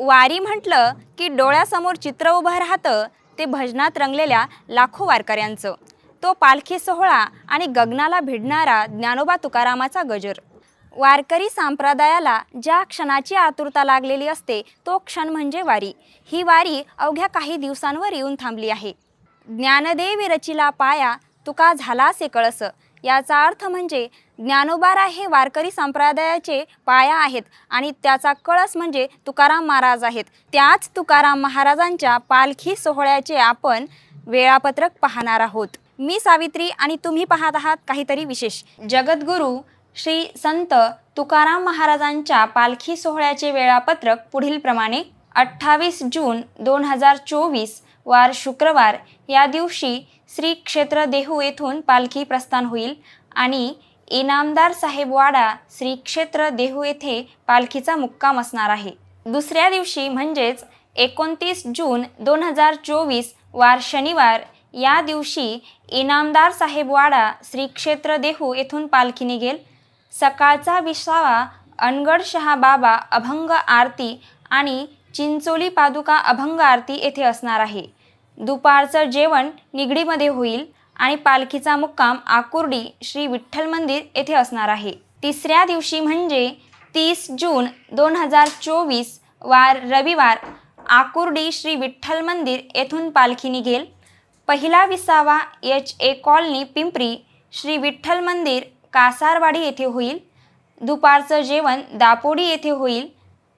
वारी म्हटलं की डोळ्यासमोर चित्र उभं राहतं ते भजनात रंगलेल्या लाखो वारकऱ्यांचं. तो पालखी सोहळा आणि गगनाला भिडणारा ज्ञानोबा तुकारामाचा गजर. वारकरी संप्रदायाला ज्या क्षणाची आतुरता लागलेली असते तो क्षण म्हणजे वारी. ही वारी अवघ्या काही दिवसांवर येऊन थांबली आहे. ज्ञानदेवी रचिला पाया तुका झाला असे कळस. याचा अर्थ म्हणजे ज्ञानोबारा हे वारकरी संप्रदायाचे पाया आहेत आणि त्याचा कळस म्हणजे तुकाराम महाराज आहेत. त्याच तुकाराम महाराजांच्या पालखी सोहळ्याचे आपण वेळापत्रक पाहणार आहोत. मी सावित्री आणि तुम्ही पाहत आहात काहीतरी विशेष. जगद्गुरू श्री संत तुकाराम महाराजांच्या पालखी सोहळ्याचे वेळापत्रक पुढीलप्रमाणे अठ्ठावीस जून दोन हजार चोवीस वार शुक्रवार या दिवशी श्री क्षेत्र देहू येथून पालखी प्रस्थान होईल आणि इनामदार साहेब वाडा श्री क्षेत्र देहू येथे पालखीचा मुक्काम असणार आहे. दुसऱ्या दिवशी म्हणजेच एकोणतीस जून दोन हजार चोवीस वार शनिवार या दिवशी इनामदार साहेब वाडा श्री क्षेत्र देहू येथून पालखी निघेल. सकाळचा विसावा अनगडशहा बाबा अभंग आरती आणि चिंचोली पादुका अभंग आरती येथे असणार आहे. दुपारचं जेवण निगडीमध्ये होईल आणि पालखीचा मुक्काम आकुर्डी श्री विठ्ठल मंदिर येथे असणार आहे. तिसऱ्या दिवशी म्हणजे तीस जून दोन हजार चोवीस वार रविवार आकुर्डी श्री विठ्ठल मंदिर येथून पालखी निघेल. पहिला विसावा H A colony Pimpri Shri Vitthal मंदिर कासारवाडी येथे होईल. दुपारचं जेवण दापोडी येथे होईल.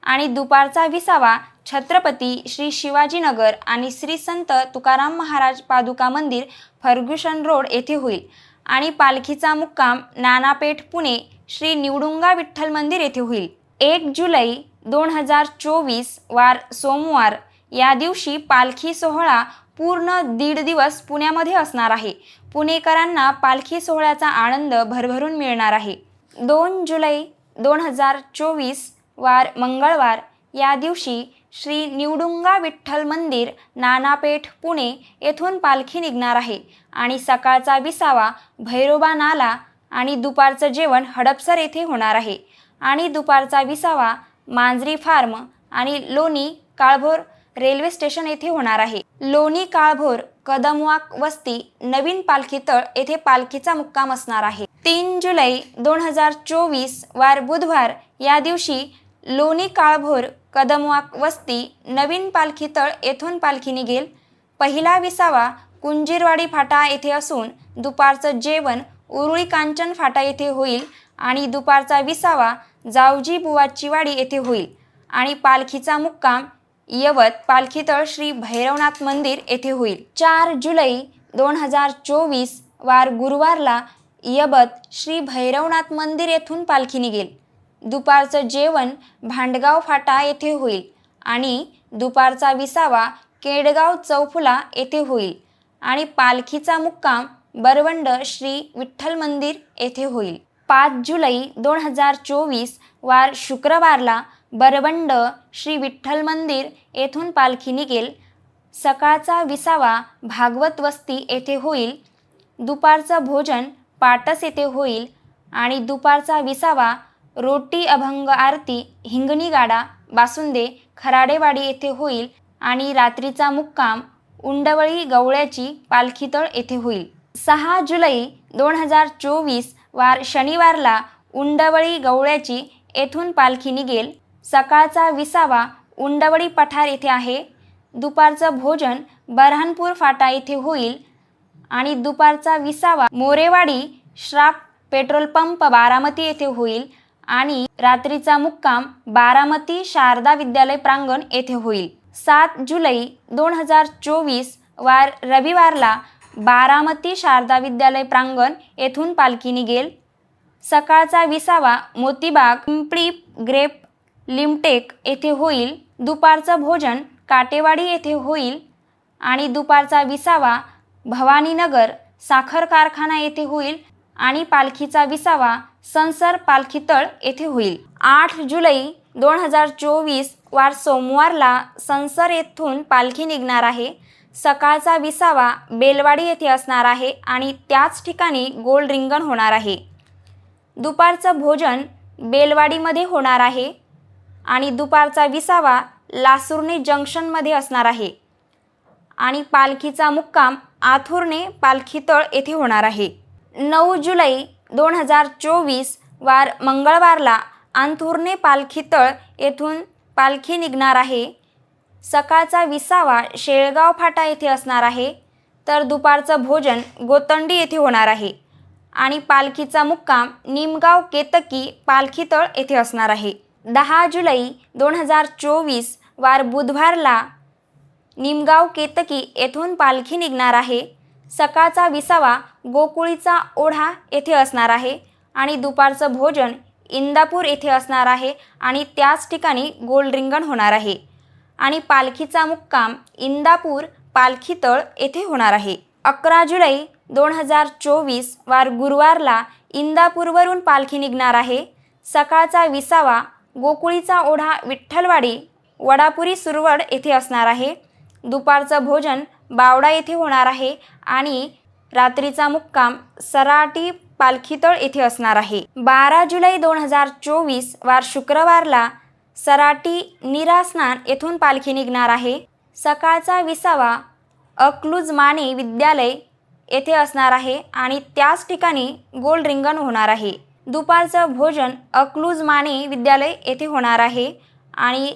आणि दुपारचा विसावा छत्रपती श्री शिवाजीनगर आणि श्री संत तुकाराम महाराज पादुका मंदिर फर्ग्युशन रोड येथे होईल. आणि पालखीचा मुक्काम नानापेठ पुणे श्री निवडुंगा विठ्ठल मंदिर येथे होईल. एक जुलै दोन हजार चोवीस वार सोमवार या दिवशी पालखी सोहळा पूर्ण दीड दिवस पुण्यामध्ये असणार आहे. पुणेकरांना पालखी सोहळ्याचा आनंद भरभरून मिळणार आहे. दोन जुलै दोन हजार चोवीस वार मंगळवार या दिवशी श्री निवडुंगा विठ्ठल मंदिर नानापेठ पुणे येथून पालखी निघणार आहे. आणि सकाळचा विसावा भैरोबा नाला आणि दुपारचं जेवण हडपसर येथे होणार आहे. आणि दुपारचा विसावा मांजरी फार्म आणि लोणी काळभोर रेल्वे स्टेशन येथे होणार आहे. लोणी काळभोर कदमवाक वस्ती नवीन पालखी तळ येथे पालखीचा मुक्काम असणार आहे. तीन जुलै दोन हजार चोवीस वार बुधवार या दिवशी लोणी काळभोर कदमवाक वस्ती नवीन पालखीतळ येथून पालखी निघेल. पहिला विसावा कुंजीरवाडी फाटा येथे असून दुपारचं जेवण उरुळी कांचन फाटा येथे होईल आणि दुपारचा विसावा जावजी बुवाची वाडी येथे होईल. आणि पालखीचा मुक्काम यवत पालखीतळ श्री भैरवनाथ मंदिर येथे होईल. चार जुलै दोन हजार चोवीस वार गुरुवारला यवत श्री भैरवनाथ मंदिर येथून पालखी निघेल. दुपारचं जेवण भांडगाव फाटा येथे होईल आणि दुपारचा विसावा केडगाव चौफुला येथे होईल आणि पालखीचा मुक्काम बरवंड श्री विठ्ठल मंदिर येथे होईल. पाच जुलै दोन हजार चोवीस वार शुक्रवारला बरवंड श्री विठ्ठल मंदिर येथून पालखी निघेल. सकाळचा विसावा भागवत वस्ती येथे होईल. दुपारचं भोजन पाटस येथे होईल आणि दुपारचा विसावा रोटी अभंग आरती हिंगणी गाडा बासुंदे खराडेवाडी येथे होईल आणि रात्रीचा मुक्काम उंडवळी गवळ्याची पालखीतळ येथे होईल. सहा जुलै दोन हजार चोवीस वार शनिवारला उंडवळी गवळ्याची येथून पालखी निघेल. सकाळचा विसावा उंडवळी पठार येथे आहे. दुपारचं भोजन बऱ्हाणपूर फाटा येथे होईल आणि दुपारचा विसावा मोरेवाडी श्राप पेट्रोल पंप बारामती येथे होईल. आणि रात्रीचा मुक्काम बारामती शारदा विद्यालय प्रांगण येथे होईल. सात जुलै दोन हजार चोवीस वार रविवारला बारामती शारदा विद्यालय प्रांगण येथून पालखी निघेल सकाळचा विसावा मोतीबाग पिंपळी ग्रेप लिमटेक येथे होईल. दुपारचं भोजन काटेवाडी येथे होईल आणि दुपारचा विसावा भवानीनगर साखर कारखाना येथे होईल. आणि पालखीचा विसावा संसर पालखीतळ येथे होईल. आठ जुलै दोन हजार चोवीस वार सोमवारला संसर येथून पालखी निघणार आहे. सकाळचा विसावा बेलवाडी येथे असणार आहे आणि त्याच ठिकाणी गोल रिंगण होणार आहे. दुपारचं भोजन बेलवाडीमध्ये होणार आहे आणि दुपारचा विसावा लासूरने जंक्शनमध्ये असणार आहे. आणि पालखीचा मुक्काम आथुर्णे पालखीतळ येथे होणार आहे. नऊ जुलै दोन हजार चोवीस वार मंगळवारला आंथुर्णे पालखीतळ येथून पालखी निघणार आहे. सकाळचा विसावा शेळगाव फाटा येथे असणार आहे. तर दुपारचं भोजन गोतंडी येथे होणार आहे. आणि पालखीचा मुक्काम निमगाव केतकी पालखीतळ येथे असणार आहे. दहा जुलै दोन हजार चोवीस वार बुधवारला निमगाव केतकी येथून पालखी निघणार आहे. सकाळचा विसावा गोकुळीचा ओढा येथे असणार आहे आणि दुपारचं भोजन इंदापूर येथे असणार आहे आणि त्याच ठिकाणी गोल रिंगण होणार आहे. आणि पालखीचा मुक्काम इंदापूर पालखीतळ येथे होणार आहे. अकरा जुलै दोन हजार चोवीस वार गुरुवारला इंदापूरवरून पालखी निघणार आहे. सकाळचा विसावा गोकुळीचा ओढा विठ्ठलवाडी वडापुरी सुरवड येथे असणार आहे. दुपारचं भोजन बावडा येथे होणार आहे आणि रात्रीचा मुक्काम सराटी पालखीतळ येथे असणार आहे. बारा जुलै दोन हजार चोवीस वार शुक्रवारला सराटी निरास्नान येथून पालखी निघणार आहे. सकाळचा विसावा अक्लूज माने विद्यालय येथे असणार आहे आणि त्याच ठिकाणी गोल रिंगण होणार आहे. दुपारचं भोजन अक्लूज माने विद्यालय येथे होणार आहे आणि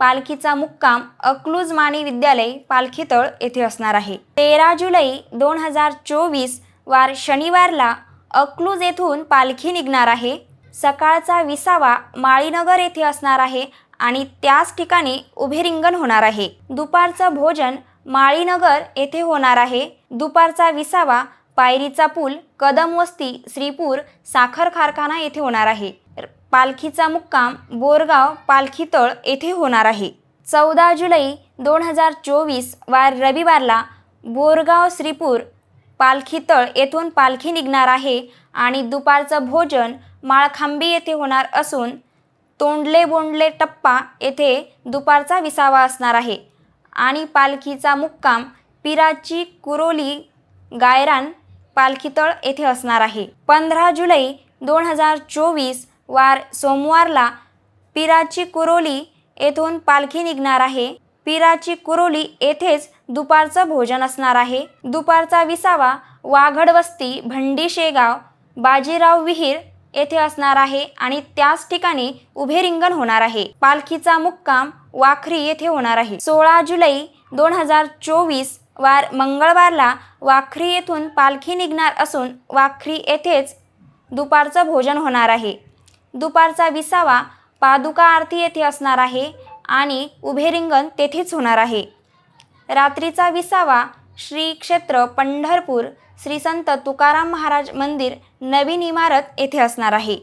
पालखीचा मुक्काम अकलूज माने विद्यालय पालखीतळ येथे असणार आहे. तेरा जुलै दोन हजार चोवीस वार शनिवारला अक्लूज येथून पालखी निघणार आहे. सकाळचा विसावा माळीनगर येथे असणार आहे आणि त्याच ठिकाणी उभे रिंगण होणार आहे. दुपारचं भोजन माळीनगर येथे होणार आहे. दुपारचा विसावा पायरीचा पूल कदम वस्ती श्रीपूर साखर कारखाना येथे होणार आहे. पालखीचा मुक्काम बोरगाव पालखीतळ येथे होणार आहे. चौदा जुलै दोन हजार चोवीस वार रविवारला बोरगाव श्रीपूर पालखीतळ येथून पालखी निघणार आहे आणि दुपारचं भोजन माळखांबी येथे होणार असून तोंडले बोंडले टप्पा येथे दुपारचा विसावा असणार आहे. आणि पालखीचा मुक्काम पिराची कुरोली गायरान पालखीतळ येथे असणार आहे. पंधरा जुलै दोन हजार चोवीस वार सोमवारला पिराची कुरोली येथून पालखी निघणार आहे. पिराची कुरोली येथेच दुपारचं भोजन असणार आहे. दुपारचा विसावा वाघड वस्ती भंडी शेगाव बाजीराव विहीर येथे असणार आहे आणि त्याच ठिकाणी उभे रिंगण होणार आहे. पालखीचा मुक्काम वाखरी येथे होणार आहे. सोळा जुलै दोन हजार चोवीस वार मंगळवारला वाखरी येथून पालखी निघणार असून वाखरी येथेच दुपारचं भोजन होणार आहे. दुपारचा विसावा पादुका आरती येथे असणार आहे आणि उभे रिंगण तेथेच होणार आहे. रात्रीचा विसावा श्री क्षेत्र पंढरपूर श्री संत तुकाराम महाराज मंदिर नवीन इमारत येथे असणार आहे.